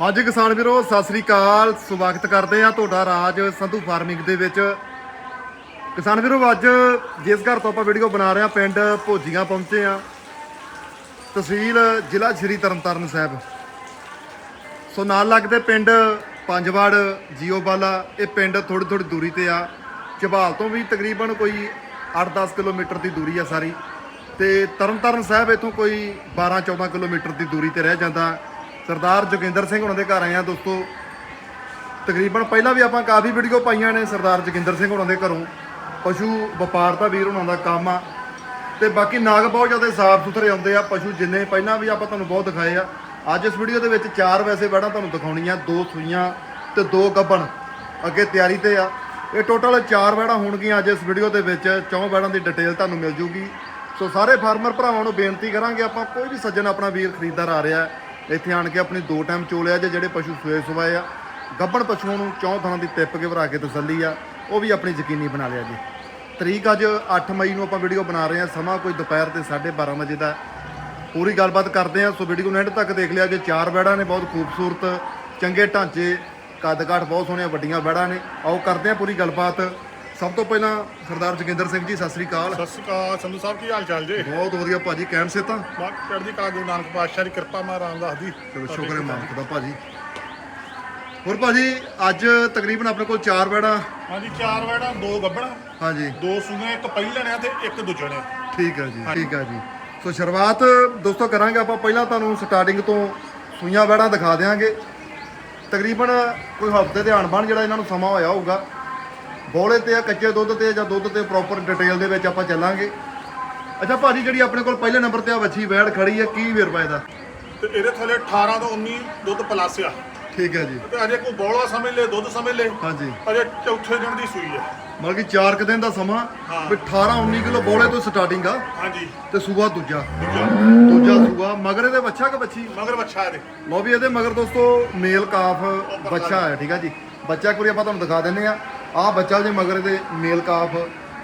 ਹਾਂਜੀ ਕਿਸਾਨ ਵੀਰੋ, ਸਤਿ ਸ੍ਰੀ ਅਕਾਲ। ਸਵਾਗਤ ਕਰਦੇ ਆ ਤੁਹਾਡਾ ਰਾਜ ਸੰਧੂ ਫਾਰਮਿੰਗ ਦੇ ਵਿੱਚ। ਕਿਸਾਨ ਵੀਰੋ, ਅੱਜ ਜਿਸ ਘਰ ਤੋਂ ਆਪਾਂ ਵੀਡੀਓ ਬਣਾ ਰਹੇ ਆ ਪਿੰਡ ਭੋਜੀਆਂ ਪਹੁੰਚੇ ਆ ਤਹਿਸੀਲ ਜ਼ਿਲ੍ਹਾ ਸ਼੍ਰੀ ਤਰਨਤਾਰਨ ਸਾਹਿਬ। ਸੋ ਨਾਲ ਲੱਗਦੇ ਪਿੰਡ ਪੰਜਵਾੜ ਜੀਓਬਾਲਾ ਇਹ ਪਿੰਡ ਥੋੜੀ ਥੋੜੀ ਦੂਰੀ ਤੇ ਆ। ਝਬਾਲ ਤੋਂ ਵੀ ਤਕਰੀਬਨ ਕੋਈ 8-10 ਕਿਲੋਮੀਟਰ ਦੀ ਦੂਰੀ ਆ ਸਾਰੀ। ਤੇ ਤਰਨਤਾਰਨ ਸਾਹਿਬ ਇਥੋਂ ਕੋਈ 12-14 ਕਿਲੋਮੀਟਰ ਦੀ ਦੂਰੀ ਤੇ ਰਹਿ ਜਾਂਦਾ। ਸਰਦਾਰ ਜੋਗਿੰਦਰ ਸਿੰਘ ਉਹਨਾਂ ਦੇ ਘਰ ਆਏ ਆ ਦੋਸਤੋ। ਤਕਰੀਬਨ ਪਹਿਲਾਂ ਵੀ ਆਪਾਂ ਕਾਫੀ ਵੀਡੀਓ ਪਾਈਆਂ ਨੇ ਸਰਦਾਰ ਜੋਗਿੰਦਰ ਸਿੰਘ ਉਹਨਾਂ ਦੇ ਘਰੋਂ। ਪਸ਼ੂ ਵਪਾਰ ਦਾ ਵੀਰ ਉਹਨਾਂ ਦਾ ਕੰਮ ਆ। ਤੇ ਬਾਕੀ ਨਾਗ ਬਹੁਤ ਜ਼ਿਆਦਾ ਸਾਫ਼ ਸੁਥਰੇ ਆਉਂਦੇ ਆ, ਪਸ਼ੂ ਜਿੰਨੇ ਪਹਿਲਾਂ ਵੀ ਆਪਾਂ ਤੁਹਾਨੂੰ ਬਹੁਤ ਦਿਖਾਏ ਆ। ਅੱਜ ਇਸ ਵੀਡੀਓ ਦੇ ਵਿੱਚ ਚਾਰ ਵੈਸੇ ਵੜਾਂ ਤੁਹਾਨੂੰ ਦਿਖਾਉਣੀਆਂ ਦੋ ਸੂਈਆਂ ਤੇ ਦੋ ਗੱਬਣ ਅੱਗੇ ਤਿਆਰੀ ਤੇ ਆ। ਇਹ ਟੋਟਲ ਚਾਰ ਵੈੜਾਂ ਹੋਣਗੀਆਂ ਅੱਜ ਇਸ ਵੀਡੀਓ ਦੇ ਵਿੱਚ, ਚੌਂ ਵੈੜਾਂ ਦੀ ਡਿਟੇਲ ਤੁਹਾਨੂੰ ਮਿਲ ਜੂਗੀ। ਸੋ ਸਾਰੇ ਫਾਰਮਰ ਭਰਾਵਾਂ ਨੂੰ ਬੇਨਤੀ ਕਰਾਂਗੇ ਆਪਾਂ, ਕੋਈ ਵੀ ਸੱਜਣ ਆਪਣਾ ਵੀਰ ਖਰੀਦਦਾਰ ਆ ਰਿਹਾ ਇੱਥੇ ਆਣ ਕੇ ਆਪਣੀ ਦੋ ਟਾਈਮ ਚੋਲਿਆ ਜੇ ਜਿਹੜੇ ਪਸ਼ੂ ਸੂਏ ਸਵਾਏ ਆ ਗੱਬਣ ਪਸ਼ੂਆਂ ਨੂੰ ਚੌਂ ਥਾਂ ਦੀ ਟਿੱਪ ਕੇ ਭਰਾ ਕੇ ਤਸੱਲੀ ਆ, ਉਹ ਵੀ ਆਪਣੀ ਯਕੀਨੀ ਬਣਾ ਲਿਆ ਜੀ। ਤਰੀਕ ਅੱਜ 8 ਮਈ ਨੂੰ ਆਪਾਂ ਵੀਡੀਓ ਬਣਾ ਰਹੇ ਹਾਂ ਸਮਾਂ ਕੋਈ ਦੁਪਹਿਰ ਦੇ 12:30 ਵਜੇ ਦਾ। ਪੂਰੀ ਗੱਲਬਾਤ ਕਰਦੇ ਹਾਂ ਸੋ ਵੀਡੀਓ ਨੂੰ ਐਂਡ ਤੱਕ ਦੇਖ ਲਿਆ ਜੇ ਚਾਰ ਬੈੜਾਂ ਨੇ, ਬਹੁਤ ਖੂਬਸੂਰਤ, ਚੰਗੇ ਢਾਂਚੇ ਕੱਦ ਕਾਠ ਬਹੁਤ ਸੋਹਣੀਆਂ, ਵੱਡੀਆਂ ਬੈੜਾਂ ਨੇ। ਆਓ ਕਰਦੇ ਹਾਂ ਪੂਰੀ ਗੱਲਬਾਤ। ਸਭ ਤੋਂ ਪਹਿਲਾਂ ਸਰਦਾਰ ਜੋਗਿੰਦਰ ਸਿੰਘ ਜੀ ਸਤਿ ਸ੍ਰੀ ਅਕਾਲ। ਸਤਿ ਸ਼੍ਰੀ ਅਕਾਲ ਸੰਧੂ ਸਾਹਿਬ ਕੀ ਹਾਲ ਚਾਲ ਜੀ? ਬਹੁਤ ਵਧੀਆ ਭਾਜੀ ਕਹਿਣ ਸੇ ਤਾਂ? ਬਾਕ ਚੜ੍ਹਦੀ ਕਲਾ ਗੁਰੂ ਨਾਨਕ ਪਾਤਸ਼ਾਹ ਦੀ ਕਿਰਪਾ ਮਾ ਰਾਮਦਾਸ ਦੀ। ਚਲੋ ਸ਼ੁਕਰ ਹੈ ਮਾਲਕ ਦਾ ਭਾਜੀ। ਹੋਰ ਭਾਜੀ ਅੱਜ ਤਕਰੀਬਨ ਆਪਣੇ ਕੋਲ ਚਾਰ ਬੈੜਾਂ ਹਾਂਜੀ ਚਾਰ ਵੜਾ ਦੋ ਗੱਬਣਾ ਹਾਂਜੀ। ਦੋ ਸੂਗੇ ਇੱਕ ਪਹਿਲਣ ਆ ਤੇ ਇੱਕ ਦੂਜਣ ਆ ਠੀਕ ਹੈ ਜੀ ਠੀਕ ਹੈ ਜੀ। ਸੋ ਸ਼ੁਰੂਆਤ ਦੋਸਤੋ ਕਰਾਂਗੇ ਆਪਾਂ ਪਹਿਲਾਂ ਤੁਹਾਨੂੰ ਸਟਾਰਟਿੰਗ ਤੋਂ ਸੂਈਆਂ ਵੜਾਂ ਦਿਖਾ ਦਿਆਂਗੇ। ਤਕਰੀਬਨ ਕੋਈ ਹਫ਼ਤੇ ਦੇ ਅਣਬਣ ਜਿਹੜਾ ਇਹਨਾਂ ਨੂੰ ਸਮਾਂ ਹੋਇਆ ਹੋਊਗਾ ਬੋਲੇ ਤੇ ਆ ਕੱਚੇ ਦੁੱਧ ਤੇ ਜਾਂ ਦੁੱਧ ਤੇ ਪ੍ਰੋਪਰ ਡਿਟੇਲ ਦੇ ਵਿੱਚ ਆਪਾਂ ਚੱਲਾਂਗੇ। ਅੱਛਾ ਭਾਜੀ ਜਿਹੜੀ ਆਪਣੇ ਕੋਲ ਪਹਿਲੇ ਨੰਬਰ ਤੇ ਆ ਵੱਛੀ ਵੈੜ ਖੜੀ ਆ ਕੀ ਵੇਰ ਪਾਇਦਾ ਤੇ ਇਹਦੇ ਥੱਲੇ 18 ਤੋਂ 19 ਦੁੱਧ ਪਲੱਸ ਆ। ਠੀਕ ਹੈ ਜੀ। ਤੇ ਅਜੇ ਕੋਈ ਬੋਲਾ ਸਮਝ ਲੈ ਦੁੱਧ ਸਮਝ ਲੈ ਹਾਂਜੀ। ਅਜੇ ਚੌਥੇ ਦਿਨ ਦੀ ਸੂਈ ਆ। ਮਤਲਬ ਕਿ 4 ਕੁ ਦਿਨ ਦਾ ਸਮਾਂ ਹਾਂ। ਵੀ 18 19 ਕਿਲੋ ਬੋਲੇ ਤੋਂ ਸਟਾਰਟਿੰਗ ਆ ਹਾਂਜੀ। ਤੇ ਸੂਆ ਦੂਜਾ। ਦੂਜਾ। ਸੂਆ। ਮਗਰ ਇਹਦੇ ਵੱਛਾ ਕਿ ਵੱਛੀ? ਮਗਰ ਬੱਚਾ ਇਹਦੇ। ਲੋ ਵੀ ਇਹਦੇ ਮਗਰ ਦੋਸਤੋ ਮੇਲ ਕਾਫ ਬੱਚਾ ਹੈ ਠੀਕ ਆ ਜੀ। ਬੱਚਾ ਵਾਰੀ ਆਪਾਂ ਤੁਹਾਨੂੰ ਦਿਖਾ ਦਿੰਨੇ ਆ। ਆਹ ਬੱਚਾ ਜੇ ਮਗਰ ਦੇ ਮੇਲ ਕਾਫ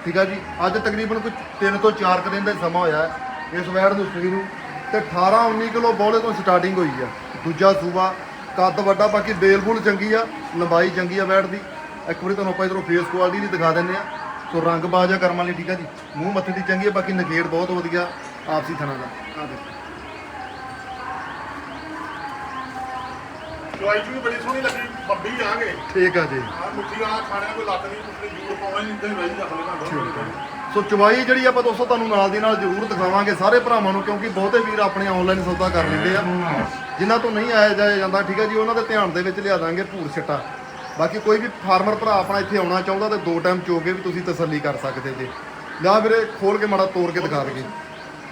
ਠੀਕ ਆ ਜੀ? ਅੱਜ ਤਕਰੀਬਨ ਕੋਈ 3 ਤੋਂ 4 ਕੁ ਦਿਨ ਦਾ ਹੀ ਸਮਾਂ ਹੋਇਆ ਹੈ ਇਸ ਵੈੜ ਨੂੰ ਸੂਈ ਨੂੰ ਤੇ 18 19 ਕਿਲੋ ਬੋਲੇ ਤੋਂ ਸਟਾਰਟਿੰਗ ਹੋਈ ਆ। ਦੂਜਾ ਸੂਬਾ, ਕੱਦ ਵੱਡਾ, ਬਾਕੀ ਬੇਲ ਬੁਲ ਚੰਗੀ ਆ, ਲੰਬਾਈ ਚੰਗੀ ਆ ਵੈੜ ਦੀ। ਇੱਕ ਵਾਰੀ ਤੁਹਾਨੂੰ ਆਪਾਂ ਇਧਰੋਂ ਫੇਸ ਕੁਆਲਿਟੀ ਦੀ ਦਿਖਾ ਦਿੰਦੇ ਆ। ਸੋ ਰੰਗ ਬਾਜਾ ਕਰਮ ਵਾਲੀ, ਠੀਕ ਆ ਜੀ? ਮੂੰਹ ਮੱਥੇ ਦੀ ਚੰਗੀ ਆ, ਬਾਕੀ ਨਖੇੜ ਬਹੁਤ ਵਧੀਆ ਆਪਸੀ ਥਣਾ ਦਾ। ਆ ਦੇਖੋ। ਚੁਆਈ ਚ ਵੀ ਬੜੀ ਸੋਹਣੀ ਲੱਗੀ ਬੱਬੀ ਆ ਗਏ ਠੀਕ ਆ ਜੀ। ਆ ਮਿੱਠੀ ਵਾਲਾ ਖਾਣੇ ਕੋਈ ਲੱਤ ਨਹੀਂ ਕੁਛ ਨਹੀਂ ਜੂੜ ਪਾਉਣਾ ਨਹੀਂ ਇੱਦਾਂ ਹੀ ਰਹੀ ਰੱਖ ਲੈਣਾ ਸੋ ਚਵਾਈ ਜਿਹੜੀ ਆਪਾਂ ਦੋਸਤੋ ਤੁਹਾਨੂੰ ਨਾਲ ਦੀ ਨਾਲ ਜ਼ਰੂਰ ਦਿਖਾਵਾਂਗੇ ਸਾਰੇ ਭਰਾਵਾਂ ਨੂੰ ਕਿਉਂਕਿ ਬਹੁਤੇ ਵੀਰ ਆਪਣੇ ਆਨਲਾਈਨ ਸੌਦਾ ਕਰ ਲੈਂਦੇ ਆ। ਜਿਨ੍ਹਾਂ ਤੋਂ ਨਹੀਂ ਆਇਆ ਜਾਇਆ ਜਾਂਦਾ ਠੀਕ ਹੈ ਜੀ ਉਹਨਾਂ ਦੇ ਧਿਆਨ ਦੇ ਵਿੱਚ ਲਿਆ ਦਾਂਗੇ ਭੂਰ ਛੱਟਾ ਬਾਕੀ ਕੋਈ ਵੀ ਫਾਰਮਰ ਭਰਾ ਆਪਣਾ ਇੱਥੇ ਆਉਣਾ ਚਾਹੁੰਦਾ ਤੇ ਦੋ ਟਾਈਮ ਚੋ ਕੇ ਵੀ ਤੁਸੀਂ ਤਸੱਲੀ ਕਰ ਸਕਦੇ ਜੇ। ਲਿਆ ਵੀਰੇ ਖੋਲ ਕੇ ਮਾੜਾ ਤੋੜ ਕੇ ਦਿਖਾ ਦਈਏ।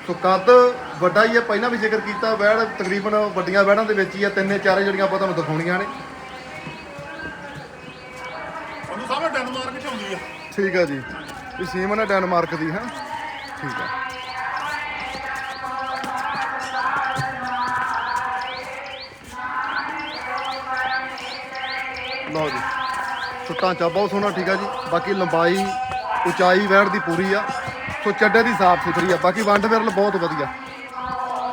ਸੋ ਕੱਦ ਵੱਡਾ ਹੀ ਹੈ ਪਹਿਲਾਂ ਵੀ ਜ਼ਿਕਰ ਕੀਤਾ ਵੈੜ ਤਕਰੀਬਨ ਵੱਡੀਆਂ ਵੈੜਾਂ ਦੇ ਵਿੱਚ ਹੀ ਆ ਤਿੰਨੇ ਚਾਰੇ ਜਿਹੜੀਆਂ ਆਪਾਂ ਤੁਹਾਨੂੰ ਦਿਖਾਉਣੀਆਂ ਨੇ। ਸੰਧੂ ਸਾਹਿਬ ਡੈਨਮਾਰਕ ਚ ਆਉਂਦੀ ਆ। ਠੀਕ ਹੈ ਜੀ। ਇਹ ਸੀਮਨ ਹੈ ਡੈਨਮਾਰਕ ਦੀ ਹੈ? ਠੀਕ ਹੈ ਲਓ ਜੀ। ਸੋ ਢਾਂਚਾ ਬਹੁਤ ਸੋਹਣਾ ਠੀਕ ਹੈ ਜੀ। ਬਾਕੀ ਲੰਬਾਈ ਉਚਾਈ ਵੈੜ ਦੀ ਪੂਰੀ ਆ। ਸੋ ਚੱਡੇ ਦੀ ਸਾਫ਼ ਸੁਥਰੀ ਆ। ਬਾਕੀ ਵੰਡ ਵਿਰਲ ਬਹੁਤ ਵਧੀਆ।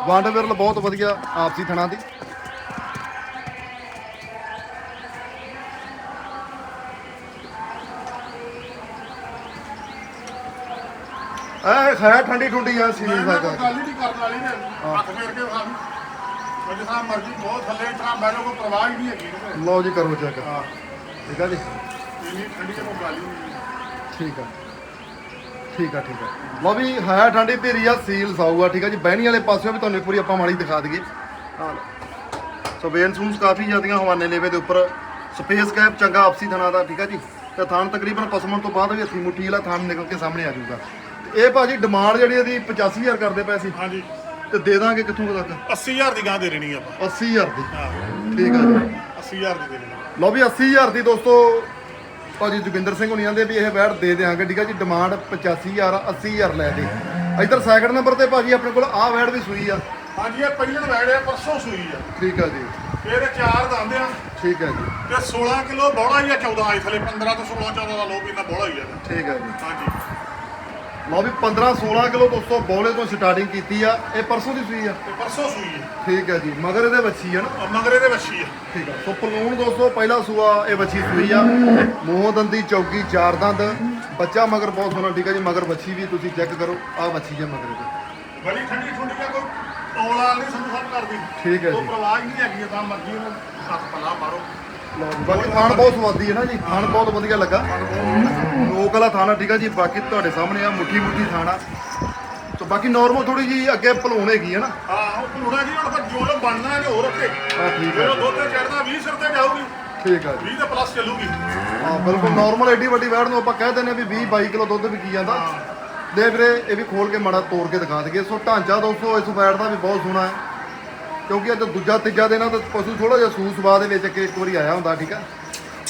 ਵੰਡ ਵਿਰਲ ਬਹੁਤ ਵਧੀਆ ਆਪਸੀ ਥਣਾ ਦੀ। ਐ ਖਾਇਆ ਠੰਡੀ ਠੁੰਡੀ ਆ ਸੀ ਮੈਂ ਕੋਈ ਗੱਲ ਹੀ ਨਹੀਂ ਕਰਨ ਵਾਲੀ ਨੇ ਹੱਥ ਫੇਰ ਕੇ ਖਾਣ ਮੇਰੇ ਸਾਹ ਮਰਜ਼ੀ ਬਹੁਤ ਥੱਲੇ ਇਤਨਾ ਬੈਠੋ ਕੋਈ ਪਰਵਾਹ ਹੀ ਨਹੀਂ ਹੈਗੀ। ਲਓ ਜੀ ਕਰੋ ਚੈੱਕ ਹਾਂ। ਠੀਕ ਆ ਜੀ? ਇੰਨੀ ਠੰਡੀ ਤੇ ਕੋਈ ਗੱਲ ਹੀ ਨਹੀਂ ਠੀਕ ਆ। ਠੀਕ ਆ ਠੀਕ ਆ। ਲਓ ਵੀ ਹੈ ਠੰਡੀ ਧੀਰੀ ਆ ਸੀਲ ਸਾਊ ਆ ਠੀਕ ਆ ਜੀ। ਬਹਿਣੀ ਵਾਲੇ ਪਾਸਿਓਂ ਵੀ ਤੁਹਾਨੂੰ ਇੱਕ ਵਾਰੀ ਆਪਾਂ ਮਾੜੀ ਦਿਖਾ ਦਈਏ। ਲਓ। ਸੋ ਵੇਨ ਸੂਸ ਕਾਫੀ ਜ਼ਿਆਦੀਆਂ ਹਵਾਨੇ ਲੇਵੇ ਦੇ ਉੱਪਰ। ਸਪੇਸ ਕੈਪ ਚੰਗਾ ਆਪਸੀ ਥਣਾ ਦਾ ਠੀਕ ਆ ਜੀ। ਤੇ ਥਾਣ ਤਕਰੀਬਨ ਪਸਮਣ ਤੋਂ ਬਾਅਦ ਵੀ ਹੱਥੀ ਮੁੱਠੀ ਵਾਲਾ ਥਾਣ ਨਿਕਲ ਕੇ ਸਾਹਮਣੇ ਆ ਜਾਊਗਾ। ਇਹ ਭਾਜੀ ਡਿਮਾਂਡ ਜਿਹੜੀ ਇਹਦੀ 85000 ਕਰਦੇ ਪਏ ਸੀ। ਹਾਂਜੀ। ਤੇ ਦੇ ਦਾਂਗੇ ਕਿੱਥੋਂ ਕੁ ਤੱਕ? 80000 ਦੀ ਗਾਂ ਦੇ ਦੇਣੀ ਆਪਾਂ। 80000 ਦੀ। ਹਾਂ। ਠੀਕ ਆ ਜੀ। 80000 ਦੀ ਦੇ ਦੇਣੀ ਲਓ ਵੀ 80000 ਦੀ ਦੋਸਤੋ ਭਾਜੀ ਜੋਗਿੰਦਰ ਸਿੰਘ ਹੁਣੀ ਆਂਦੇ ਵੀ ਇਹ ਬੈਟ ਦੇ ਦੇਾਂਗੇ ਠੀਕ ਆ ਜੀ ਡਿਮਾਂਡ 85000 80000 ਲੈ ਦੇ। ਇਧਰ ਸੈਕਿੰਡ ਨੰਬਰ ਤੇ ਭਾਜੀ ਆਪਣੇ ਕੋਲ ਆਹ ਬੈਟ ਵੀ ਸੂਈ ਆ। ਹਾਂਜੀ ਇਹ ਪਹਿਲਣ ਵੈੜਿਆ ਪਰਸੋਂ ਸੂਈ ਆ। ਠੀਕ ਆ ਜੀ। ਇਹਦੇ ਚਾਰ ਦੰਦ ਆ। ਠੀਕ ਆ ਜੀ। ਤੇ 16 ਕਿਲੋ ਬੋੜਾ ਹੀ ਆ 14 ਆਈ ਥਲੇ 15 ਤੋਂ 16 14 ਦਾ ਲੋਕ ਇੰਨਾ ਬੋੜਾ ਹੀ ਆ। ਠੀਕ ਆ ਜੀ। ਹਾਂਜੀ। ਲਓ ਵੀ 15 16 ਕਿਲੋ ਦੋਸਤੋ ਬੌਲੇ ਤੋਂ ਸਟਾਰਟਿੰਗ ਕੀਤੀ ਆ। ਇਹ ਪਰਸੋਂ ਦੀ ਸੂਈ ਆ? ਤੇ ਪਰਸੋਂ ਸੂਈ ਹੈ ਠੀਕ ਹੈ ਜੀ ਮਗਰ ਇਹਦੇ ਵੱਛੀ ਆ ਨਾ? ਮਗਰੇ ਦੇ ਵੱਛੀ ਹੈ ਠੀਕ ਆ। ਸੋ ਪਲੂਣ ਦੋਸਤੋ ਪਹਿਲਾ ਸੂਆ ਇਹ ਵੱਛੀ ਸੂਈ ਆ। ਮੂੰਹ ਦੰਦੀ ਚੌਕੀ ਚਾਰ ਦੰਦ। ਬੱਚਾ ਮਗਰ ਬਹੁਤ ਸੋਹਣਾ ਠੀਕ ਆ ਜੀ ਮਗਰ ਵੱਛੀ ਵੀ ਤੁਸੀਂ ਚੈੱਕ ਕਰੋ ਆ ਵੱਛੀ ਜੇ ਮਗਰ ਇਹਦੇ। ਬੜੀ ਠੰਡੀ ਠੰਡੀ ਆ ਕੋਈ ਟੋਲਾ ਨਹੀਂ ਸਾਨੂੰ ਸਭ ਕਰਦੀ। ਠੀਕ ਹੈ ਕੋਈ ਜੀ। ਪ੍ਰਵਾਹ ਨਹੀਂ ਹੈਗੀ ਤਾਂ ਮਰਜ਼ੀ ਉਹਨੂੰ ਹੱਥ ਪਲਾ ਮਾਰੋ। ਲਓ ਜੀ, ਬਾਕੀ ਥਾਣ ਬਹੁਤ ਸਵਾਦੀ ਹੈ ਨਾ ਜੀ ਥਾਣ ਬਹੁਤ ਵਧੀਆ ਲੱਗਾ। ਲੋਕ ਵਾਲਾ ਥਾਣਾ ਠੀਕ ਆ ਜੀ ਬਾਕੀ ਤੁਹਾਡੇ ਸਾਹਮਣੇ ਆ ਮੁੱਠੀ ਮੁੱਠੀ ਥਾਣਾ। ਸੋ ਬਾਕੀ ਨਾਰਮਲ ਥੋੜੀ ਜੀ ਅੱਗੇ ਭਲੂਣ ਹੈਗੀ ਹੈ ਨਾ। ਹਾਂ ਉਹ ਪੂਰਾ ਜੀ ਹੁਣ ਫਿਰ ਜੋ ਬਣਨਾ ਹੈ ਹੋਰ ਉੱਤੇ ਠੀਕ ਜਦੋਂ ਹੈ ਦੁੱਧ ਤੇ ਚੜਦਾ 20 ਸਿਰ ਤੇ ਜਾਊਗੀ। ਠੀਕ ਆ ਜੀ। 20 ਦੇ ਪਲੱਸ ਚੱਲੂਗੀ। ਹਾਂ ਬਿਲਕੁਲ ਨਾਰਮਲ ਐਡੀ ਵੱਡੀ ਵੈੜ ਨੂੰ ਆਪਾਂ ਕਹਿ ਦਿੰਦੇ ਆ ਵੀ 20 22 ਕਿਲੋ ਦੁੱਧ ਵਿਕੀ ਜਾਂਦਾ। ਦੇ ਵੀਰੇ ਇਹ ਵੀ ਖੋਲ ਕੇ ਮਾੜਾ ਤੋੜ ਕੇ ਦਿਖਾ ਦਈਏ। ਸੋ ਢਾਂਚਾ ਦੋਸਤੋ ਇਸ ਵੈੜ ਦਾ ਵੀ ਬਹੁਤ ਸੋਹਣਾ ਹੈ। ਕਿਉਂਕਿ ਅੱਜ ਦੂਜਾ ਤੀਜਾ ਦਿਨ ਆ ਤਾਂ ਪਸ਼ੂ ਥੋੜਾ ਜਿਹਾ ਸੂਸ ਸਵਾ ਦੇ ਵਿੱਚ ਕਿ ਇੱਕ ਵਾਰੀ ਆਇਆ ਹੁੰਦਾ ਠੀਕ ਆ।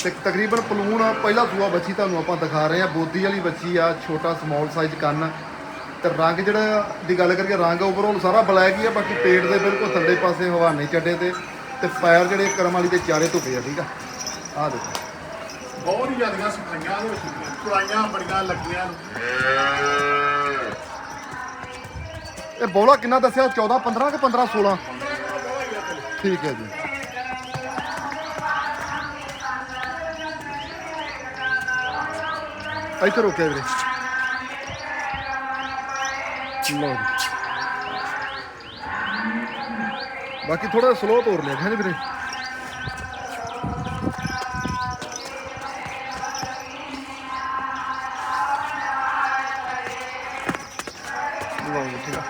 ਤੇ ਤਕਰੀਬਨ ਪਲੂਣ ਪਹਿਲਾ ਸੂਆ ਬੱਚੀ ਤੁਹਾਨੂੰ ਆਪਾਂ ਦਿਖਾ ਰਹੇ ਆ ਬੋਦੀ ਵਾਲੀ ਬੱਚੀ ਆ ਛੋਟਾ ਸਮਾਲ ਸਾਈਜ਼ ਕੰਨ। ਤੇ ਰੰਗ ਜਿਹੜਾ ਦੀ ਗੱਲ ਕਰੀਏ ਰੰਗ ਓਵਰਆਲ ਸਾਰਾ ਬਲੈਕ ਹੀ ਆ ਬਾਕੀ ਪੇਟ ਦੇ ਬਿਲਕੁਲ ਥੱਲੇ ਪਾਸੇ ਹਵਾਨੇ ਚੱਡੇ ਤੇ ਤੇ ਪੈਰ ਜਿਹੜੇ ਕਰਮ ਵਾਲੀ ਦੇ ਚਾਰੇ ਧੁੱਪੇ ਆ ਠੀਕ ਆ? ਆਹ ਦੇਖੋ। ਬਹੁਤ ਹੀ ਜ਼ਿਆਦੀਆਂ ਸਫਾਈਆਂ ਦੇ ਵਿੱਚ ਚੁਰਾਈਆਂ ਬੜੀਆਂ ਲੱਗੀਆਂ ਇਹ ਬੋਲਾ ਕਿੰਨਾ ਦੱਸਿਆ? 14 15 ਕਿ 15 16 ਠੀਕ ਹੈ ਜੀ। ਇੱਥੇ ਰੋਕਿਆ ਵੀਰੇ। ਲਓ ਜੀ। ਬਾਕੀ ਥੋੜਾ ਸਲੋ ਤੋਰ ਲਿਆ ਹੈ ਨੀ ਵੀਰੇ? ਲਓ ਜੀ ਠੀਕ ਆ।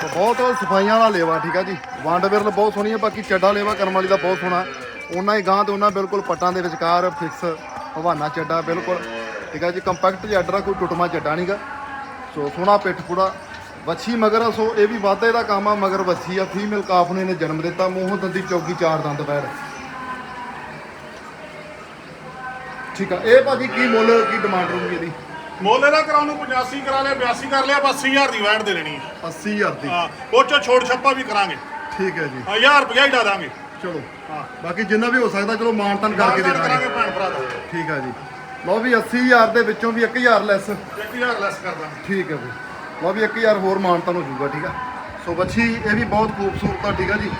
ਤੇ ਬਹੁਤ ਸਫਾਈਆਂ ਵਾਲਾ ਲੇਵਾ ਠੀਕ ਆ ਜੀ। ਵੰਡ ਵਿਰਲ ਬਹੁਤ ਸੋਹਣੀ ਹੈ ਬਾਕੀ ਚੱਡਾ ਲੇਵਾ ਕਰਮ ਵਾਲੀ ਦਾ ਬਹੁਤ ਸੋਹਣਾ। ਉਹਨਾਂ ਹੀ ਗਾਂ ਤੇ ਉਹਨਾਂ ਬਿਲਕੁਲ ਪੱਟਾਂ ਦੇ ਵਿਚਕਾਰ ਫਿਕਸ ਹਵਾਨਾ ਚੱਡਾ ਬਿਲਕੁਲ। ਠੀਕ ਆ ਜੀ ਕੰਪੈਕਟ ਜਿਹਾ ਅੱਡਰਾ ਕੋਈ ਟੁੱਟਮਾ ਚੱਡਾ ਨਹੀਂਗਾ ਸੋ ਸੋਹਣਾ ਪਿੱਠ ਪੂੜਾ ਵੱਛੀ ਮਗਰ ਸੋ ਇਹ ਵੀ ਵਾਧੇ ਦਾ ਕੰਮ ਆ ਮਗਰ ਵੱਛੀ ਆ ਫੀਮੇਲ ਕਾਫ ਨੇ ਇਹਨੇ ਜਨਮ ਦਿੱਤਾ ਮੂੰਹ ਦੰਦੀ ਚੌਕੀ ਚਾਰ ਦੰਦ ਪੈਰ। ਠੀਕ ਆ ਇਹ ਭਾਜੀ ਕੀ ਮੁੱਲ ਕੀ ਡਿਮਾਂਡ ਰਹੂਗੀ ਇਹਦੀ? ਮੋਲੇ ਦਾ ਕਰਾਉਣ ਨੂੰ 85 ਕਰਾ ਲਿਆ 82 ਕਰ ਲਿਆ ਬਸ 80000 ਦੀ ਵੈਟ ਦੇ ਦੇਣੀ ਹੈ 80000 ਦੀ। ਹਾਂ ਉਹ ਚੋਂ ਛੋੜ ਛੱਪਾ ਵੀ ਕਰਾਂਗੇ। ਠੀਕ ਹੈ ਜੀ। 1000 ਰੁਪਇਆ ਹੀ ਡਾ ਦਾਂਗੇ। ਚਲੋ। ਹਾਂ। ਬਾਕੀ ਜਿੰਨਾ ਵੀ ਹੋ ਸਕਦਾ ਚਲੋ ਮਾਨਤਨ ਕਰਕੇ ਦੇ ਦਾਂਗੇ ਕਰਾਂਗੇ ਭੈਣ ਭਰਾ ਦਾ। ਠੀਕ ਆ ਜੀ। ਲਓ ਵੀ 80000 ਦੇ ਵਿੱਚੋਂ ਵੀ 1000 ਲੈਸ 1000 ਲੈਸ ਕਰ ਦਾਂਗੇ। ਠੀਕ ਹੈ ਜੀ। ਲਓ ਵੀ 1000 ਹੋਰ ਮਾਨਤਨ ਹੋ ਜਾਊਗਾ ਠੀਕ ਆ? ਸੋ ਬੱਚੀ ਇਹ ਵੀ ਬਹੁਤ ਖੂਬਸੂਰਤ ਆ ਠੀਕ ਆ ਜੀ?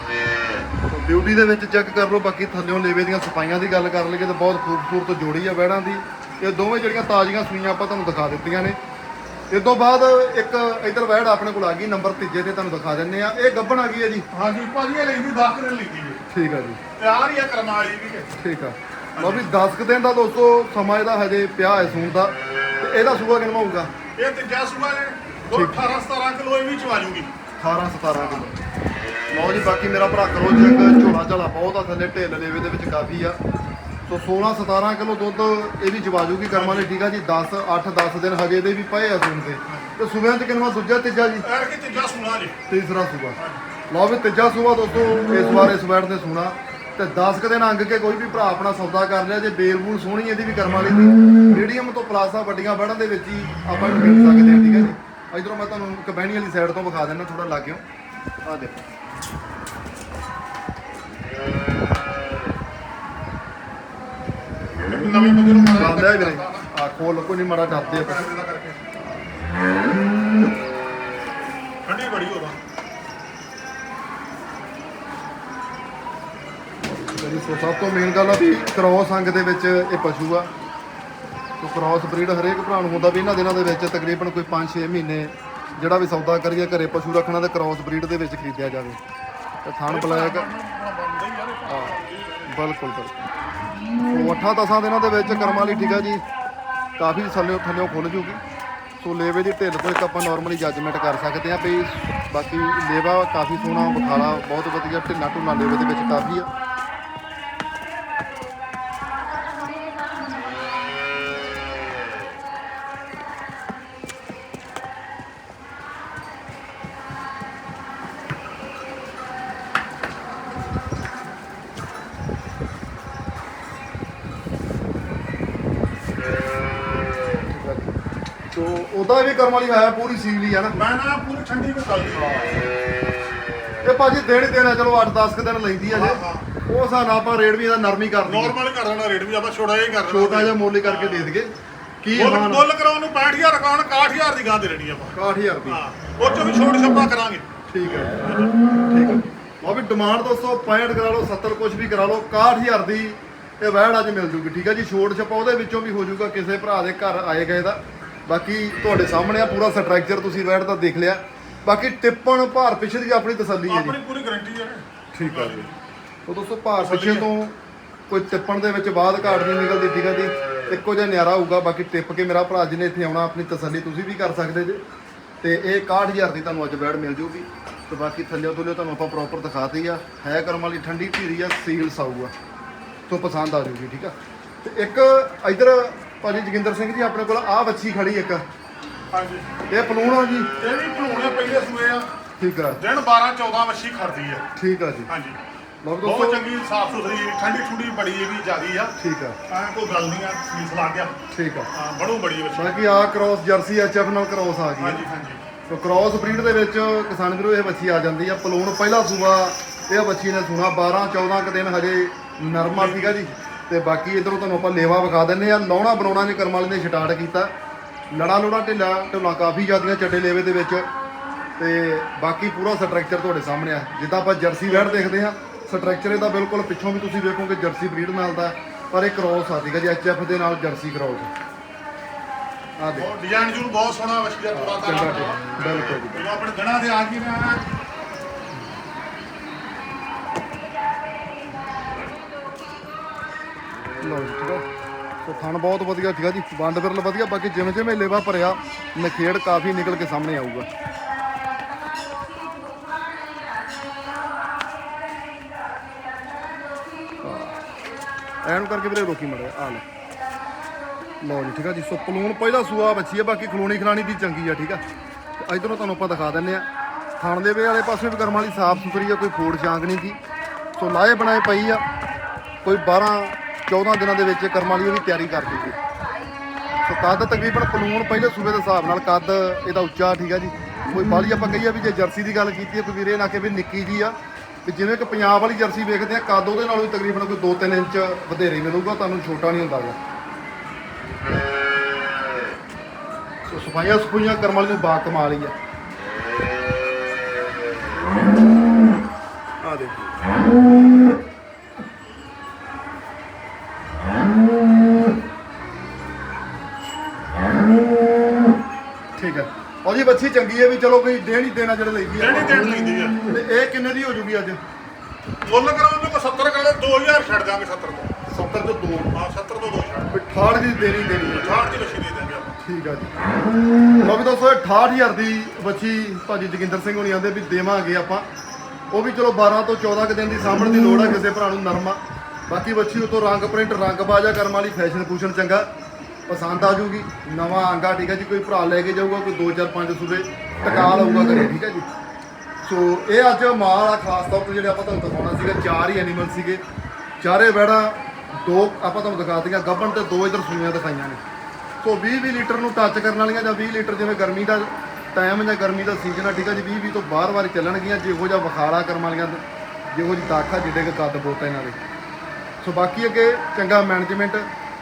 ਸੋ ਬਿਊਟੀ ਦੇ ਵਿੱਚ ਚੈੱਕ ਕਰ ਲਓ ਬਾਕੀ ਥੱਲਿਓਂ ਲੇਵੇ ਦੀਆਂ ਸਫਾਈਆਂ ਦੀ ਗੱਲ ਕਰ ਲਈਏ ਤਾਂ ਬਹੁਤ ਖੂਬਸੂਰਤ ਜੋੜੀ ਆ ਵਹਿੜਾਂ ਦੀ। ਇਹ ਦੋਵੇਂ ਜਿਹੜੀਆਂ ਤਾਜ਼ੀਆਂ ਸੂਈਆਂ ਆਪਾਂ ਤੁਹਾਨੂੰ ਦਿਖਾ ਦਿੱਤੀਆਂ ਨੇ। ਇਸ ਤੋਂ ਬਾਅਦ ਇੱਕ ਇਧਰ ਵਹਿੜ ਆਪਣੇ ਕੋਲ ਆ ਗਈ ਨੰਬਰ ਤੀਜੇ ਤੇ ਤੁਹਾਨੂੰ ਦਿਖਾ ਦਿੰਨੇ ਆ ਇਹ ਗੱਬਣ ਆ ਗਈ ਹੈ ਜੀ। ਹਾਂਜੀ ਭਾਜੀ ਇਹ ਲਈ ਦੀ 10 ਦਿਨ ਲਈ ਠੀਕ ਆ ਜੀ। ਤਿਆਰ ਹੀ ਆ ਕਰਮਾ ਵਾਲੀ ਵੀ। ਠੀਕ ਆ। ਲਓ ਵੀ 10 ਕੁ ਦਿਨ ਦਾ ਦੋਸਤੋ ਸਮਾਂ ਇਹਦਾ ਹਜੇ ਪਿਆ ਹੈ ਸੂਣ ਦਾ। ਤੇ ਇਹਦਾ ਸੂਆ ਕਿੰਨਾ ਹੋਊਗਾ? ਇਹ ਤੀਜਾ ਸੂਆ ਨੇ ਦੋ 18 17 ਕਿਲੋ ਇਹ ਵੀ ਚਵਾ ਜੂਗੀ। 18 17 ਕਿਲੋ। ਲਓ ਜੀ ਬਾਕੀ ਮੇਰਾ ਭਰਾ ਕਰੋ ਚੈੱਕ। ਝੋਲਾ ਝਾਲਾ ਬਹੁਤ ਆ ਥੱਲੇ ਢਿੱਲ ਲੇਵੇ ਦੇ ਵਿੱਚ ਕਾਫੀ ਆ। ਸੋ 16 17 ਕਿਲੋ ਦੁੱਧ ਇਹ ਵੀ ਜਵਾਜੂਗੀ ਕਰਮਾਂ ਨੇ ਠੀਕ ਆ ਜੀ? 10 8 10 ਦਿਨ ਹਜੇ ਦੇ ਵੀ ਪਏ ਆ ਸੂਣ ਤੇ ਤੇ ਸੂਬਿਆਂ ਚ ਕਿੰਨਾ ਦੂਜਾ ਤੀਜਾ ਜੀ? ਐਰ ਕਿ ਤੀਜਾ ਸੂਆ ਜੇ। ਤੀਸਰਾ ਸੂਬਾ ਲਓ ਵੀ ਤੀਜਾ ਸੂਬਾ ਦੋਸਤੋ ਇਸ ਵਾਰ ਇਸ ਵੈਟ ਦੇ ਸੂਣਾ। ਤੇ 10 ਕੁ ਦਿਨ ਅੰਗ ਕੇ ਕੋਈ ਵੀ ਭਰਾ ਆਪਣਾ ਸੌਦਾ ਕਰ ਲਿਆ ਜੇ ਬੇਲ ਬੂਲ ਸੋਹਣੀ ਇਹਦੀ ਵੀ ਕਰਮਾਂ ਵਾਲੀ ਦੀ ਮੀਡੀਅਮ ਤੋਂ ਪਲਾਸ ਵੱਡੀਆਂ ਵੜਾਂ ਦੇ ਵਿੱਚ ਹੀ ਆਪਾਂ ਨੂੰ ਮਿਲ ਸਕਦੇ ਆ ਠੀਕ ਹੈ ਜੀ? ਇਧਰੋਂ ਮੈਂ ਤੁਹਾਨੂੰ ਕਬੈਣੀ ਵਾਲੀ ਸਾਈਡ ਤੋਂ ਵਿਖਾ ਦਿੰਦਾ ਥੋੜਾ ਲੱਗਿਓ। ਆ ਦੇਖੋ। ਨਵੇਂ ਬੰਦੇ ਨੂੰ ਮਾਰਿਆ ਆਉਂਦਾ ਵੀਰੇ। ਆ ਖੋਲ ਕੋਈ ਨਹੀਂ ਮਾੜਾ ਡਰਦੇ ਆ ਠੰਡੀ ਬੜੀ ਹੋਦਾ ਜਿਹੜੀ ਸੋ ਸਭ ਤੋਂ ਮੇਨ ਗੱਲ ਆ ਵੀ ਕਰੋਸ ਅੰਗ ਦੇ ਵਿੱਚ ਇਹ ਪਸ਼ੂ ਆ। ਸੋ ਕਰੋਸ ਬਰੀਡ ਹਰੇਕ ਭਰਾ ਨੂੰ ਹੁੰਦਾ ਵੀ ਇਹਨਾਂ ਦਿਨਾਂ ਦੇ ਵਿੱਚ ਤਕਰੀਬਨ ਕੋਈ 5-6 ਮਹੀਨੇ ਜਿਹੜਾ ਵੀ ਸੌਦਾ ਕਰੀਏ, ਘਰੇ ਪਸ਼ੂ ਰੱਖਣਾ ਤੇ ਕਰੋਸ ਬਰੀਡ ਦੇ ਵਿੱਚ ਖਰੀਦਿਆ ਜਾਵੇ। ਤੇ ਥਣ ਬਲੈਕ ਹਾਂ, ਬਿਲਕੁਲ ਬਿਲਕੁਲ। ਸੋ ਅੱਠਾਂ ਦਸਾਂ ਦਿਨਾਂ ਦੇ ਵਿੱਚ ਕਰਮਾਂ ਵਾਲੀ ਠੀਕ ਆ ਜੀ, ਕਾਫੀ ਥੱਲੇ ਥੱਲੇ ਖੁੱਲ ਜੂਗੀ। ਸੋ ਲੇਵੇ ਦੀ ਢਿੱਲ ਤੋਂ ਇੱਕ ਆਪਾਂ ਨਾਰਮਲੀ ਜੱਜਮੈਂਟ ਕਰ ਸਕਦੇ ਆ ਵੀ ਬਾਕੀ ਲੇਵਾ ਕਾਫੀ ਸੋਹਣਾ, ਬਖਾਲਾ ਬਹੁਤ ਵਧੀਆ ਢਿੱਲਾ ਢੁੱਲਾ ਲੇਵੇ ਦੇ ਵਿੱਚ ਕਾਫੀ ਆ। ਉਹਦਾ ਵੀ ਕਰਮ ਵਾਲੀ ਆਇਆ ਪੂਰੀ ਸੀਲੀ ਆ ਨਾ ਮੈਂ ਨਾ ਪੂਰੀ ਠੰਡੀ ਨੂੰ ਗੱਲ ਇਹ ਭਾਜੀ ਦੇਣੀ ਦੇਣਾ ਚਲੋ 8-10 ਕੁ ਦਿਨ ਲੈਂਦੀ ਆ ਜੇ। ਹਾਂ, ਹਾਂ। ਉਹ ਹਿਸਾਬ ਨਾਲ ਆਪਾਂ ਰੇਟ ਵੀ ਇਹਦਾ ਨਰਮੀ ਕਰ ਦਈਏ। ਨਾਰਮਲ ਕਰ ਦੇਣਾ ਰੇਟ ਵੀ ਆਪਾਂ ਛੋਟਾ ਜਿਹਾ ਹੀ ਕਰ ਦੇਣਾ। ਛੋਟਾ ਜਿਹਾ ਮੁੱਲ ਹੀ ਕਰਕੇ ਦੇ ਦਈਏ। ਕੀ ਮੁੱਲ ਮੁੱਲ ਕਰਾਉਣ ਨੂੰ 65000 ਰਕਾਉਣ 61000 ਦੀ ਗਾਂ ਦੇ ਲੈਣੀ ਆਪਾਂ। 61000 ਦੀ। ਹਾਂ ਉਹ ਚੋਂ ਵੀ ਛੋਟ ਛੱਪਾ ਕਰਾਂਗੇ। ਠੀਕ ਹੈ। ਠੀਕ ਹੈ। ਉਹ ਵੀ ਡਿਮਾਂਡ ਦੋਸਤੋ 65 ਕਰਾ ਲਓ 70 ਕੁਝ ਵੀ ਕਰਾ ਲਓ 61000 ਦੀ ਇਹ ਵੈੜ ਅੱਜ ਮਿਲ ਜੂਗੀ ਠੀਕ ਹੈ ਜੀ? ਛੋਟ ਛਪਾ ਉਹਦੇ ਵਿੱਚੋਂ ਵੀ ਹੋ ਜੂਗਾ ਕਿਸੇ ਭਰਾ ਦੇ ਘਰ ਆਏ ਗਏ ਦਾ ਬਾਕੀ ਤੁਹਾਡੇ ਸਾਹਮਣੇ ਆ ਪੂਰਾ ਸਟਰਕਚਰ ਤੁਸੀਂ ਵੈੜ ਦਾ ਦੇਖ ਲਿਆ। ਬਾਕੀ ਟਿੱਪਣ ਭਾਰ ਪਿੱਛੇ ਦੀ ਆਪਣੀ ਤਸੱਲੀ ਹੈ ਜੀ। ਆਪਣੀ ਪੂਰੀ ਗਾਰੰਟੀ ਹੈ। ਠੀਕ ਹੈ ਜੀ। ਉਹ ਦੋਸਤੋ ਭਾਰ ਪਿੱਛੇ ਤੋਂ ਕੋਈ ਟਿੱਪਣ ਦੇ ਵਿੱਚ ਬਾਅਦ ਘਾਟ ਨਹੀਂ ਨਿਕਲਦੀ ਠੀਕ ਹੈ ਜੀ। ਇੱਕੋ ਜਿਹਾ ਨਿਆਰਾ ਹੋਊਗਾ ਬਾਕੀ ਟਿੱਪ ਕੇ ਮੇਰਾ ਭਰਾ ਜਿਹਨੇ ਇੱਥੇ ਆਉਣਾ ਆਪਣੀ ਤਸੱਲੀ ਤੁਸੀਂ ਵੀ ਕਰ ਸਕਦੇ ਜੇ। ਤੇ ਇਹ 61000 ਦੀ ਤੁਹਾਨੂੰ ਅੱਜ ਬੈਡ ਮਿਲ ਜੂਗੀ। ਤੇ ਬਾਕੀ ਥੱਲੇ ਤੋਂ ਤੁਹਾਨੂੰ ਆਪਾਂ ਪ੍ਰੋਪਰ ਦਿਖਾਤੀ ਆ। ਹੈ ਕਰਮ ਵਾਲੀ ਠੰਡੀ ਧੀਰੀ ਆ ਸੀਲ ਸਾਊ ਆ। ਤੋਂ ਪਸੰਦ ਆ ਜੂਗੀ ਠੀਕ ਆ। ਤੇ ਇੱਕ ਇਧਰ ਭਾਜੀ ਜੋਗਿੰਦਰ ਸਿੰਘ ਜੀ ਆਪਣੇ ਕੋਲ ਆਹ ਵੱਛੀ ਖੜੀ ਇੱਕ। ਹਾਂਜੀ। ਇਹ ਪਲੂਣ ਆ ਜੀ? ਇਹ ਵੀ ਭਲੂਣੇ ਪਹਿਲੇ ਸੂਏ ਆ। ਠੀਕ ਆ। ਦਿਨ 12 14 ਮੱਛੀ ਖੜਦੀ ਆ। ਠੀਕ ਆ ਜੀ। ਹਾਂਜੀ। ਲਓ ਬਹੁਤ ਦੋਸਤੋ। ਚੰਗੀ ਸਾਫ਼ ਸੁਥਰੀ ਠੰਡੀ ਠੁੰਡੀ ਬੜੀ ਇਹ ਵੀ ਜਿਆਦੀ ਆ। ਠੀਕ ਆ। ਐ ਕੋਈ ਗੱਲ ਨਹੀਂ ਆ ਸੀਸ ਲੱਗ ਗਿਆ। ਠੀਕ ਆ। ਹਾਂ ਬੜੂ ਬੜੀ ਮੱਛੀ ਬਾਕੀ ਆ ਕ੍ਰੋਸ ਜਰਸੀ ਐਚਐਫ ਨਾਲ ਕ੍ਰੋਸ ਆ ਗਈ ਹੈ। ਹਾਂਜੀ ਹਾਂਜੀ। ਸੋ ਕ੍ਰੋਸ ਬਰੀਡ ਦੇ ਵਿੱਚ ਕਿਸਾਨ ਵੀਰੋ ਇਹ ਬੱਚੀ ਆ ਜਾਂਦੀ ਆ। ਪਲੂਣ ਪਹਿਲਾ ਸੂਆ ਇਹ ਬੱਚੀ ਨੇ ਸੂਣਾ। 12 14 ਕੁ ਦਿਨ ਹਜੇ ਨਰਮਾ ਸੀਗਾ ਜੀ। ਤੇ ਬਾਕੀ ਇਧਰੋਂ ਤੁਹਾਨੂੰ ਆਪਾਂ ਲੇਵਾ ਵਿਖਾ ਦਿੰਨੇ ਆ ਲਾਉਣਾ ਬਣਾਉਣਾ ਨੇ ਕਰਮ ਵਾਲੇ ਨੇ ਸਟਾਰਟ ਕੀਤਾ। ਲੜਾ ਲੋੜਾ ਢਿੱਲਾ ਢਿੱਲਾ ਕਾਫੀ ਜ਼ਿਆਦੀਆਂ ਚੱਡੇ ਲੇਵੇ ਦੇ ਵਿੱਚ। ਤੇ ਬਾਕੀ ਪੂਰਾ ਸਟਰਕਚਰ ਤੁਹਾਡੇ ਸਾਹਮਣੇ ਆ। ਜਿੱਦਾਂ ਆਪਾਂ ਜਰਸੀ ਵੈੜ ਦੇਖਦੇ ਆ ਸਟਰਕਚਰ ਇਹਦਾ ਬਿਲਕੁਲ ਪਿੱਛੋਂ ਵੀ ਤੁਸੀਂ ਵੇਖੋਗੇ ਜਰਸੀ ਬਰੀਡ ਨਾਲ ਦਾ ਪਰ ਇਹ ਕ੍ਰੋਸ ਆ ਸੀਗਾ ਜੀ ਐਚਐਫ ਦੇ ਨਾਲ ਜਰਸੀ ਕ੍ਰੋਸ ਆ। ਦੇ ਬਹੁਤ ਡਿਜ਼ਾਈਨ ਜੂਨ ਬਹੁਤ ਸੋਹਣਾ ਦਾ ਚੰਗਾ ਤਾਰਾ ਜੀ ਬਿਲਕੁਲ ਜੀ। ਆਪਣੇ ਦਿਨਾਂ ਦੇ ਆ ਗਈ ਨਾ ਲਓ ਜੀ, ਠੀਕ ਆ। ਸੋ ਥਣ ਬਹੁਤ ਵਧੀਆ ਸੀਗਾ ਜੀ, ਵੰਡ ਬਿਰਲ ਵਧੀਆ, ਬਾਕੀ ਜਿਵੇਂ ਜਿਵੇਂ ਲੇਵਾ ਭਰਿਆ, ਨਖੇੜ ਕਾਫੀ ਨਿਕਲ ਕੇ ਸਾਹਮਣੇ ਆਊਗਾ। ਐਨ ਕਰਕੇ ਵੀਰੇ ਰੋਕੀ ਮੜਿਆ ਆ ਲੈ ਲਓ ਜੀ, ਠੀਕ ਆ ਜੀ, ਸੋ ਪਲੂਣ ਪਹਿਲਾ ਸੂਆ ਬੱਚੀ ਆ, ਬਾਕੀ ਖਲੋਣੀ ਖਲਾਣੀ ਦੀ ਚੰਗੀ ਆ, ਠੀਕ ਆ। ਤੇ ਇਧਰੋਂ ਤੁਹਾਨੂੰ ਆਪਾਂ ਦਿਖਾ ਦਿੰਨੇ ਆ। ਥਣ ਦੇ ਵੇ ਵਾਲੇ ਪਾਸੇ ਵੀ ਕਰਮ ਵਾਲੀ ਸਾਫ਼ ਸੁਥਰੀ ਆ, ਕੋਈ ਫੋੜ ਛਾਂਗ ਨਹੀਂ ਸੀ ਸੋ ਲਾਏ ਬਣਾਏ ਪਈ ਆ, ਕੋਈ 12 14 ਦਿਨਾਂ ਦੇ ਵਿੱਚ ਕਰਮ ਵਾਲੀ ਉਹਦੀ ਤਿਆਰੀ ਕਰ ਦਿੱਤੀ ਸੋ ਕੱਦ ਤਕਰੀਬਨ ਪਲੂਣ ਪਹਿਲੇ ਸੂਬੇ ਦੇ ਹਿਸਾਬ ਨਾਲ ਕੱਦ ਇਹਦਾ ਉੱਚਾ, ਠੀਕ ਆ ਜੀ। ਕੋਈ ਬਾਲੀ ਆਪਾਂ ਕਹੀਏ ਵੀ ਜੇ ਜਰਸੀ ਦੀ ਗੱਲ ਕੀਤੀ ਹੈ, ਕੋਈ ਵੀਰੇ ਨਾ ਕਿ ਵੀ ਨਿੱਕੀ ਜੀ ਆ। ਵੀ ਜਿਵੇਂ ਕਿ ਪੰਜਾਬ ਵਾਲੀ ਜਰਸੀ ਵੇਖਦੇ ਆ, ਕੱਦ ਉਹਦੇ ਨਾਲੋਂ ਵੀ ਤਕਰੀਬਨ ਕੋਈ 2-3 ਇੰਚ ਵਧੇਰੇ ਮਿਲੂਗਾ, ਤੁਹਾਨੂੰ ਛੋਟਾ ਨਹੀਂ ਹੁੰਦਾ ਗਾ। ਸੋ ਸਫਾਈਆਂ ਸਫਾਈਆਂ ਕਰਮ ਵਾਲੀ ਨੂੰ ਬਾ ਕਮਾਲ ਹੀ ਆ। ਆ ਦੇਖੋ। ਹੈ ਉਹ ਜੀ ਬੱਚੀ ਚੰਗੀ ਹੈ ਵੀ ਚਲੋ ਕੋਈ ਦੇਣ ਹੀ ਦੇਣਾ ਜਿਹੜੇ ਲਈਦੀ ਆ। ਜਿਹੜੀ ਡੇਟ ਲੈਂਦੀ ਆ। ਤੇ ਇਹ ਕਿੰਨੇ ਦੀ ਹੋ ਜੂਗੀ ਅੱਜ? ਮੁੱਲ ਕਰਾਉਣ ਨੂੰ ਕੋਈ 70 ਕਰ ਲੈ 2000 ਛੱਡ ਦਾਂਗੇ 70 ਤੋਂ। 70 ਤੋਂ 2 ਹਾਂ 70 ਤੋਂ 2 ਛੱਡ। ਵੀ 68 ਦੀ ਦੇਣੀ ਦੇਣੀ ਹੈ ਛਾੜ ਦੀ ਮੱਛੀ ਦੇ ਦਾਂਗੇ ਆਪਾਂ। ਠੀਕ ਆ ਜੀ। ਲਓ ਵੀ ਦੋਸਤੋ ਇਹ 68000 ਦੀ ਬੱਚੀ ਭਾਜੀ ਜੋਗਿੰਦਰ ਸਿੰਘ ਹੋਣੀ ਆਂਦੇ ਵੀ ਦੇਵਾਂਗੇ ਆਪਾਂ। ਉਹ ਵੀ ਚਲੋ 12 ਤੋਂ 14 ਕੁ ਦਿਨ ਦੀ ਸਾਂਭਣ ਦੀ ਲੋੜ ਆ ਕਿਸੇ ਭਰਾ ਨੂੰ ਨਰਮਾ। ਬਾਕੀ ਬੱਚੀ ਉਤੋਂ ਰੰਗ ਪ੍ਰਿੰਟ ਰੰਗ ਬਾਜਾ ਕਰਮ ਵਾਲੀ ਫੈਸ਼ਨ ਪੂਸ਼ਨ ਚੰਗਾ। ਪਸੰਦ ਆ ਜੂਗੀ ਨਵਾਂ ਆਂਗਾ ਠੀਕ ਹੈ ਜੀ, ਕੋਈ ਭਰਾ ਲੈ ਕੇ ਜਾਊਗਾ, ਕੋਈ 2 4 5 ਸੂਬੇ ਟਕਾ ਲਊਗਾ ਘਰੇ, ਠੀਕ ਹੈ ਜੀ। ਸੋ ਇਹ ਅੱਜ ਮਾਲ ਆ ਖਾਸ ਤੌਰ ਤੇ ਜਿਹੜੇ ਆਪਾਂ ਤੁਹਾਨੂੰ ਦਿਖਾਉਣਾ ਸੀਗਾ, ਚਾਰ ਹੀ ਐਨੀਮਲ ਸੀਗੇ। ਚਾਰੇ ਵੈੜਾਂ ਦੋ ਆਪਾਂ ਤੁਹਾਨੂੰ ਦਿਖਾਤੀਆਂ ਗੱਬਣ ਤੇ ਦੋ ਇਧਰ ਸੂਈਆਂ ਦਿਖਾਈਆਂ ਨੇ। ਸੋ 20 20 ਲੀਟਰ ਨੂੰ ਟੱਚ ਕਰਨ ਵਾਲੀਆਂ ਜਾਂ 20 ਲੀਟਰ ਜਿਵੇਂ ਗਰਮੀ ਦਾ ਟਾਈਮ ਜਾਂ ਗਰਮੀ ਦਾ ਸੀਜ਼ਨ ਆ, ਠੀਕ ਆ ਜੀ 20 20 ਤੋਂ ਬਾਹਰ ਵਾਰ ਚੱਲਣਗੀਆਂ ਜਿਹੋ ਜਿਹਾ ਵਿਖਾਲਾ ਕਰਨ ਵਾਲੀਆਂ ਜਿਹੋ ਜਿਹੀ ਤਾਕਾ ਜਿੱਡੇ ਕੁ ਕੱਦ ਬੋਤਾ ਇਹਨਾਂ ਦੇ। ਸੋ ਬਾਕੀ ਅੱਗੇ ਚੰਗਾ ਮੈਨੇਜਮੈਂਟ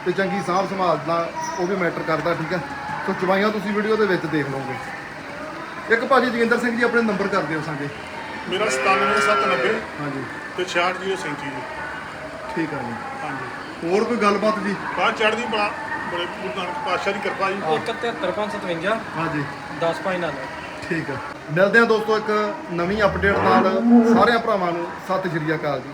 ਤੇ ਚੰਗੀ ਸਾਂਭ ਸੰਭਾਲ ਦਾ ਉਹ ਵੀ ਮੈਟਰ ਕਰਦਾ ਠੀਕ ਆ ਸੋ ਚਵਾਈਆਂ ਤੁਸੀਂ ਵੀਡੀਓ ਦੇ ਵਿੱਚ ਦੇਖ ਲਓਗੇ। ਇੱਕ ਭਾਜੀ ਜੋਗਿੰਦਰ ਸਿੰਘ ਜੀ ਆਪਣੇ ਨੰਬਰ ਕਰ ਦਿਓ ਸਾਂਗੇ ਮੇਰਾ 97790 ਹਾਂਜੀ। ਤੇ 66037 ਜੀ। ਠੀਕ ਆ ਜੀ। ਹਾਂਜੀ। ਹੋਰ ਕੋਈ ਗੱਲਬਾਤ ਜੀ? ਬਾਅਦ ਚੜ੍ਹਦੀ ਬੜਾ ਬੜੇ ਗੁਰੂ ਨਾਨਕ ਪਾਤਸ਼ਾਹ ਦੀ ਕਿਰਪਾ ਜੀ। 17357 ਹਾਂਜੀ। 10 ਪਾਈ ਨਾਲ ਠੀਕ ਆ। ਮਿਲਦੇ ਆ ਦੋਸਤੋ ਇੱਕ ਨਵੀਂ ਅਪਡੇਟ ਨਾਲ। ਸਾਰਿਆਂ ਭਰਾਵਾਂ ਨੂੰ ਸਤਿ ਸ਼੍ਰੀ ਅਕਾਲ ਜੀ।